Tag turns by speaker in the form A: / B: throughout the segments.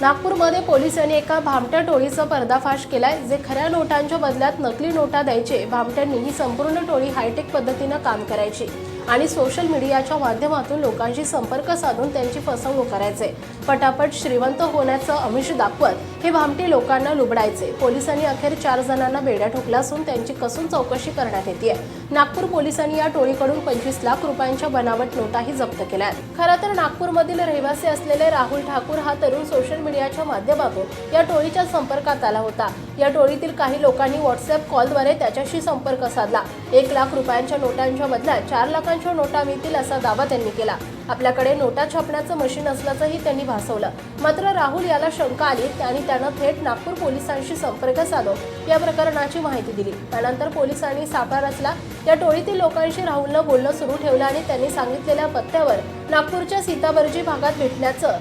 A: नागपूरमध्ये पोलिसांनी एका भामट्या टोळीचा पर्दाफाश केलाय जे खऱ्या नोटांच्या बदल्यात नकली नोटा द्यायचे. भामट्यांनी ही संपूर्ण टोळी हायटेक पद्धतीनं काम करायची. आणि सोशल मीडियाच्या माध्यमातून लोकांशी संपर्क साधून त्यांची फसवणूक करायचे. पटापट श्रीमंत होण्याचं अमिष दाखवत हे भामटे लोकांना लुबडायचे. पोलिसांनी अखेर चार जणांना बेड्या ठोकल्या असून त्यांची कसून चौकशी करण्यात येते नागपूर पोलिसांनी या टोळीकडून पंचवीस लाख रुपयांच्या बनावट नोटाही जप्त केल्या आहेत खरं तर नागपूरमधील रहिवासी असलेले राहुल ठाकूर हा तरुण सोशल मीडियाच्या माध्यमातून या टोळीच्या संपर्कात आला होता. या टोळीतील काही लोकांनी व्हॉट्सअप कॉलद्वारे त्याच्याशी संपर्क साधला. एक लाख रुपयांच्या नोटांच्या बदल्यात चार लाखांच्या नोटा मिळतील असा दावा त्यांनी केला. आपल्याकडे नोटा छापण्याचं मशीन असल्याचंही त्यांनी भासवलं. मात्र राहुल याला शंका आली आणि त्यानं थेट नागपूर पोलिसांशी संपर्क साधून या प्रकरणाची माहिती दिली. त्यानंतर पोलिसांनी सापळा रचला. या टोळीतील लोकांशी राहुलनं बोलणं सुरू ठेवलं आणि त्यांनी सांगितलेल्या पत्त्यावर नागपूरच्या सीताबर्जी भागात भेटण्याचं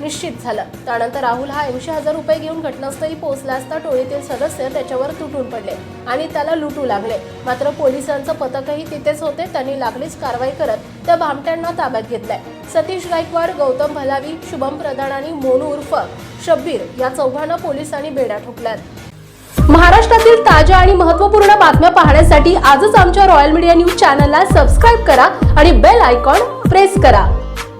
A: निश्चित झालं. त्यानंतर राहुल हा ऐंशी हजार रुपये घेऊन घटनास्थळी पोहोचला असता टोळीतील सदस्य त्याच्यावर तुटून पडले आणि त्याला लुटू लागले. मात्र पोलिसांचं पथकही तिथेच होते त्यांनी लागलीच कारवाई करत त्या भामट्यांना ताब्यात घेतलाय. सतीश गायकवाड गौतम भलावी शुभम प्रधान आणि मोनू उर्फ शब्बीर या चौघांना पोलिसांनी बेड्या ठोकल्यात. महाराष्ट्रातील ताज्या आणि महत्त्वपूर्ण बातम्या पाहण्यासाठी आजच आमच्या रॉयल मीडिया न्यूज चॅनलला सबस्क्राईब करा आणि बेल आयकॉन प्रेस करा.